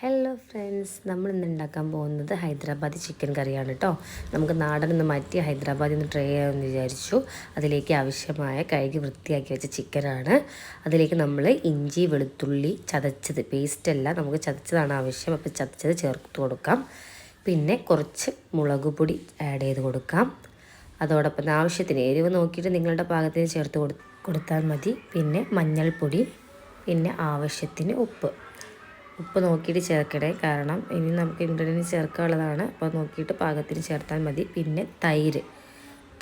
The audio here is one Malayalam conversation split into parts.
ഹലോ ഫ്രണ്ട്സ് നമ്മൾ ഇന്ന് ഉണ്ടാക്കാൻ പോകുന്നത് ഹൈദരാബാദി ചിക്കൻ കറിയാണ് കേട്ടോ നമുക്ക് നാടൻ ഒന്ന് മാറ്റി ഹൈദരാബാദിൽ നിന്ന് ട്രൈ ചെയ്യാമെന്ന് വിചാരിച്ചു. അതിലേക്ക് ആവശ്യമായ കഴുകി വൃത്തിയാക്കി വെച്ച ചിക്കനാണ്. അതിലേക്ക് നമ്മൾ ഇഞ്ചി വെളുത്തുള്ളി ചതച്ചത് പേസ്റ്റ് അല്ല നമുക്ക് ചതച്ചതാണ് ആവശ്യം. അപ്പോൾ ചതച്ചത് ചേർത്ത് കൊടുക്കാം. പിന്നെ കുറച്ച് മുളക് പൊടി ആഡ് ചെയ്ത് കൊടുക്കാം. അതോടൊപ്പം ആവശ്യത്തിന് എരിവ് നോക്കിയിട്ട് നിങ്ങളുടെ പാകത്തിന് ചേർത്ത് കൊടു കൊടുത്താൽ മതി. പിന്നെ മഞ്ഞൾപ്പൊടി പിന്നെ ആവശ്യത്തിന് ഉപ്പ്. ഉപ്പ് നോക്കിയിട്ട് ചേർക്കണേ കാരണം ഇനി നമുക്ക് ഇൻഗ്രീഡിയൻസ് ചേർക്കാനുള്ളതാണ്. അപ്പോൾ നോക്കിയിട്ട് പാകത്തിന് ചേർത്താൽ മതി. പിന്നെ തൈര്.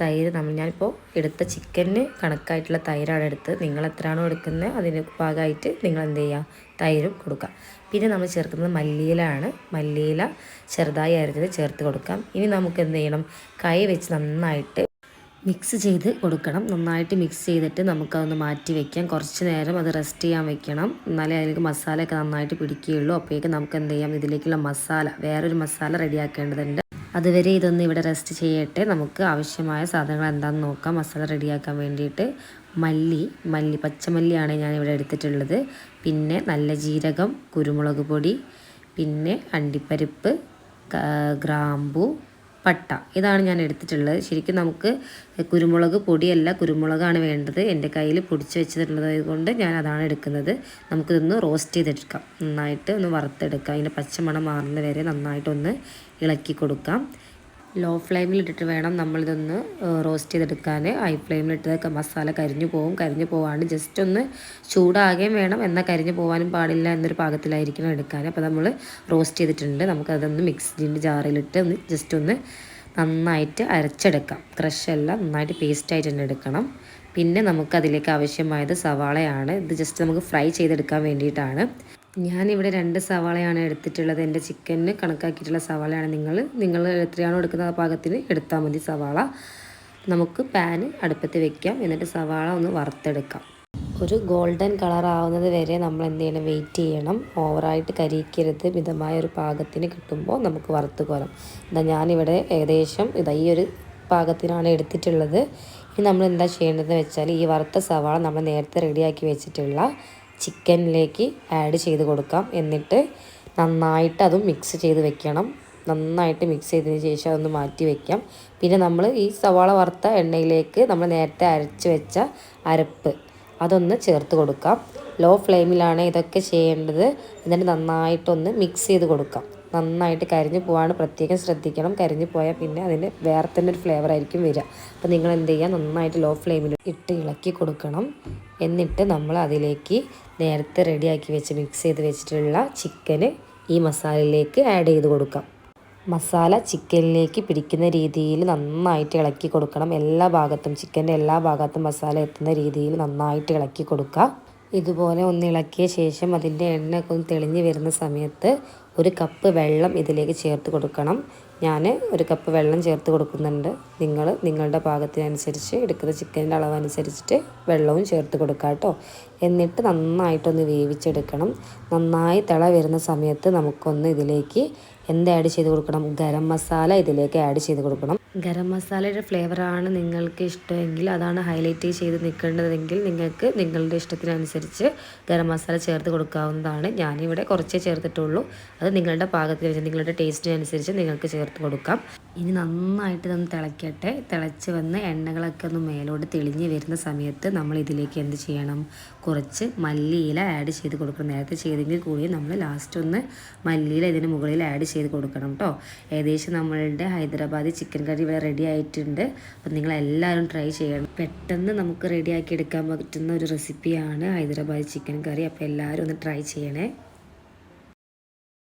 തൈര് നമ്മൾ ഞാനിപ്പോൾ എടുത്ത ചിക്കന് കണക്കായിട്ടുള്ള തൈരാണ് എടുത്ത് നിങ്ങൾ എത്രയാണോ എടുക്കുന്നത് അതിന് പാകമായിട്ട് നിങ്ങൾ എന്ത് ചെയ്യുക? തൈരും കൊടുക്കുക. പിന്നെ നമ്മൾ ചേർക്കുന്നത് മല്ലിയിലാണ്. മല്ലിയില ചെറുതായി അരിഞ്ഞത് ചേർത്ത് കൊടുക്കാം. ഇനി നമുക്ക് എന്ത് ചെയ്യണം? കൈ വെച്ച് നന്നായിട്ട് മിക്സ് ചെയ്ത് കൊടുക്കണം. നന്നായിട്ട് മിക്സ് ചെയ്തിട്ട് നമുക്കതൊന്ന് മാറ്റി വെക്കാം. കുറച്ച് നേരം അത് റെസ്റ്റ് ചെയ്യാൻ വെക്കണം. എന്നാലേ അതിലേക്ക് മസാലയൊക്കെ നന്നായിട്ട് പിടിക്കുകയുള്ളൂ. അപ്പോഴേക്കും നമുക്ക് എന്ത് ചെയ്യാം? ഇതിലേക്കുള്ള മസാല വേറൊരു മസാല റെഡിയാക്കേണ്ടതുണ്ട്. അതുവരെ ഇതൊന്ന് ഇവിടെ റെസ്റ്റ് ചെയ്യട്ടെ. നമുക്ക് ആവശ്യമായ സാധനങ്ങൾ എന്താണെന്ന് നോക്കാം. മസാല റെഡിയാക്കാൻ വേണ്ടിയിട്ട് മല്ലി മല്ലി പച്ചമല്ലിയാണ് ഞാൻ ഇവിടെ എടുത്തിട്ടുള്ളത്. പിന്നെ നല്ല ജീരകം കുരുമുളക് പൊടി പിന്നെ അണ്ടിപ്പരിപ്പ് ഗ്രാമ്പു പട്ട. ഇതാണ് ഞാൻ എടുത്തിട്ടുള്ളത്. ശരിക്കും നമുക്ക് കുരുമുളക് പൊടിയല്ല കുരുമുളകാണ് വേണ്ടത്. എന്റെ കയ്യിൽ പൊടിച്ച് വെച്ചിട്ടുള്ളത് കൊണ്ട് ഞാൻ അതാണ് എടുക്കുന്നത്. നമുക്കിതൊന്ന് റോസ്റ്റ് ചെയ്തെടുക്കാം. നന്നായിട്ട് ഒന്ന് വറുത്തെടുക്കാം. അതിന്റെ പച്ചമണം മാറുന്ന വരെ നന്നായിട്ടൊന്ന് ഇളക്കി കൊടുക്കാം. ലോ ഫ്ലെയിമിലിട്ടിട്ട് വേണം നമ്മളിതൊന്ന് റോസ്റ്റ് ചെയ്തെടുക്കാൻ ഹൈ ഫ്ലെയിമിലിട്ടതൊക്കെ മസാല കരിഞ്ഞു പോവും. കരിഞ്ഞു പോവാണ്ട് ജസ്റ്റ് ഒന്ന് ചൂടാകുകയും വേണം. എന്നാൽ കരിഞ്ഞു പോകാനും പാടില്ല എന്നൊരു പാകത്തിലായിരിക്കണം എടുക്കാൻ അപ്പോൾ നമ്മൾ റോസ്റ്റ് ചെയ്തിട്ടുണ്ട്. നമുക്കതൊന്ന് മിക്സിന്റെ ജാറിലിട്ട് ഒന്ന് ജസ്റ്റ് ഒന്ന് നന്നായിട്ട് അരച്ചെടുക്കാം. ക്രഷല്ല നന്നായിട്ട് പേസ്റ്റായിട്ട് തന്നെ എടുക്കണം. പിന്നെ നമുക്കതിലേക്ക് ആവശ്യമായത് സവാളയാണ്. ഇത് ജസ്റ്റ് നമുക്ക് ഫ്രൈ ചെയ്തെടുക്കാൻ വേണ്ടിയിട്ടാണ്. ഞാനിവിടെ രണ്ട് സവാളയാണ് എടുത്തിട്ടുള്ളത്. എന്റെ ചിക്കന് കണക്കാക്കിയിട്ടുള്ള സവാളയാണ് നിങ്ങൾ. നിങ്ങൾ എത്രയാണോ എടുക്കുന്ന പാകത്തിന് എടുത്താൽ മതി സവാള. നമുക്ക് പാന് അടുപ്പത്ത് വെക്കാം. എന്നിട്ട് സവാള ഒന്ന് വറുത്തെടുക്കാം. ഒരു ഗോൾഡൻ കളർ ആവുന്നത് വരെ നമ്മൾ എന്ത് ചെയ്യണം? വെയിറ്റ് ചെയ്യണം. ഓവറായിട്ട് കരിക്കരുത് മിതമായ ഒരു പാകത്തിന് കിട്ടുമ്പോൾ നമുക്ക് വറുത്ത് കോരാം. എന്താ ഞാനിവിടെ ഏകദേശം ഇതാ ഈ ഒരു പാകത്തിനാണ് എടുത്തിട്ടുള്ളത്. ഇനി നമ്മൾ എന്താ ചെയ്യേണ്ടതെന്ന് വെച്ചാൽ ഈ വറുത്ത സവാള നമ്മൾ നേരത്തെ റെഡിയാക്കി വെച്ചിട്ടുള്ള ചിക്കനിലേക്ക് ആഡ് ചെയ്ത് കൊടുക്കാം. എന്നിട്ട് നന്നായിട്ട് അതും മിക്സ് ചെയ്ത് വെക്കണം. നന്നായിട്ട് മിക്സ് ചെയ്തതിന് ശേഷം അതൊന്ന് മാറ്റി വെക്കാം. പിന്നെ നമ്മൾ ഈ സവാള വറുത്ത എണ്ണയിലേക്ക് നമ്മൾ നേരത്തെ അരച്ച് വെച്ച അരപ്പ് അതൊന്ന് ചേർത്ത് കൊടുക്കാം. ലോ ഫ്ലെയിമിലാണ് ഇതൊക്കെ ചെയ്യേണ്ടത്. എന്നിട്ട് നന്നായിട്ടൊന്ന് മിക്സ് ചെയ്ത് കൊടുക്കാം. നന്നായിട്ട് കരിഞ്ഞു പോവാണ്. പ്രത്യേകം ശ്രദ്ധിക്കണം. കരിഞ്ഞു പോയാൽ പിന്നെ അതിന് വേറെ തന്നെ ഒരു ഫ്ലേവർ ആയിരിക്കും വരിക. അപ്പോൾ നിങ്ങൾ എന്ത് ചെയ്യുക? നന്നായിട്ട് ലോ ഫ്ലെയിമിൽ ഇട്ട് ഇളക്കി കൊടുക്കണം. എന്നിട്ട് നമ്മൾ അതിലേക്ക് നേരത്തെ റെഡിയാക്കി വെച്ച് മിക്സ് ചെയ്ത് വെച്ചിട്ടുള്ള ചിക്കന് ഈ മസാലയിലേക്ക് ആഡ് ചെയ്ത് കൊടുക്കാം. മസാല ചിക്കനിലേക്ക് പിടിക്കുന്ന രീതിയിൽ നന്നായിട്ട് ഇളക്കി കൊടുക്കണം. എല്ലാ ഭാഗത്തും ചിക്കന്റെ എല്ലാ ഭാഗത്തും മസാല എത്തുന്ന രീതിയിൽ നന്നായിട്ട് ഇളക്കി കൊടുക്കുക. ഇതുപോലെ ഒന്ന് ഇളക്കിയ ശേഷം അതിന്റെ എണ്ണയൊക്കെ ഒന്ന് തെളിഞ്ഞ് വരുന്ന സമയത്ത് ഒരു കപ്പ് വെള്ളം ഇതിലേക്ക് ചേർത്ത് കൊടുക്കണം. ഞാൻ ഒരു കപ്പ് വെള്ളം ചേർത്ത് കൊടുക്കുന്നുണ്ട്. നിങ്ങൾ നിങ്ങളുടെ പാകത്തിനനുസരിച്ച് എടുക്കുന്ന ചിക്കന്റെ അളവനുസരിച്ചിട്ട് വെള്ളവും ചേർത്ത് കൊടുക്കുക കേട്ടോ. എന്നിട്ട് നന്നായിട്ടൊന്ന് വേവിച്ചെടുക്കണം. നന്നായി തിള വരുന്ന സമയത്ത് നമുക്കൊന്ന് ഇതിലേക്ക് എന്ത് ആഡ് ചെയ്ത് കൊടുക്കണം? ഗരം മസാല ഇതിലേക്ക് ആഡ് ചെയ്ത് കൊടുക്കണം. ഗരം മസാലയുടെ ഫ്ലേവറാണ് നിങ്ങൾക്ക് ഇഷ്ടമെങ്കിൽ അതാണ് ഹൈലൈറ്റ് ചെയ്ത് നിൽക്കേണ്ടതെങ്കിൽ നിങ്ങൾക്ക് നിങ്ങളുടെ ഇഷ്ടത്തിനനുസരിച്ച് ഗരം മസാല ചേർത്ത് കൊടുക്കാവുന്നതാണ്. ഞാനിവിടെ കുറച്ചേ ചേർത്തിട്ടുള്ളൂ. അത് നിങ്ങളുടെ പാകത്തിന് നിങ്ങളുടെ ടേസ്റ്റിനനുസരിച്ച് നിങ്ങൾക്ക് ചേർത്ത് കൊടുക്കാം. ഇനി നന്നായിട്ട് ഇതൊന്ന് തിളയ്ക്കട്ടെ തിളച്ച് വന്ന് എണ്ണകളൊക്കെ ഒന്ന് മേലോട്ട് തെളിഞ്ഞ് വരുന്ന സമയത്ത് നമ്മൾ ഇതിലേക്ക് എന്ത് ചെയ്യണം? കുറച്ച് മല്ലിയില ആഡ് ചെയ്ത് കൊടുക്കണം. നേരത്തെ ചെയ്തെങ്കിൽ കൂടി നമ്മൾ ലാസ്റ്റ് ഒന്ന് മല്ലിയില ഇതിന് മുകളിൽ ആഡ് ചെയ്ത് കൊടുക്കണം കേട്ടോ ഏകദേശം നമ്മളുടെ ഹൈദരാബാദി ചിക്കൻ കറി ഇവിടെ റെഡി ആയിട്ടുണ്ട്. അപ്പം നിങ്ങളെല്ലാവരും ട്രൈ ചെയ്യണം. പെട്ടെന്ന് നമുക്ക് റെഡിയാക്കി എടുക്കാൻ പറ്റുന്ന ഒരു റെസിപ്പിയാണ് ഹൈദരാബാദി ചിക്കൻ കറി അപ്പോൾ എല്ലാവരും ഒന്ന് ട്രൈ ചെയ്യണേ.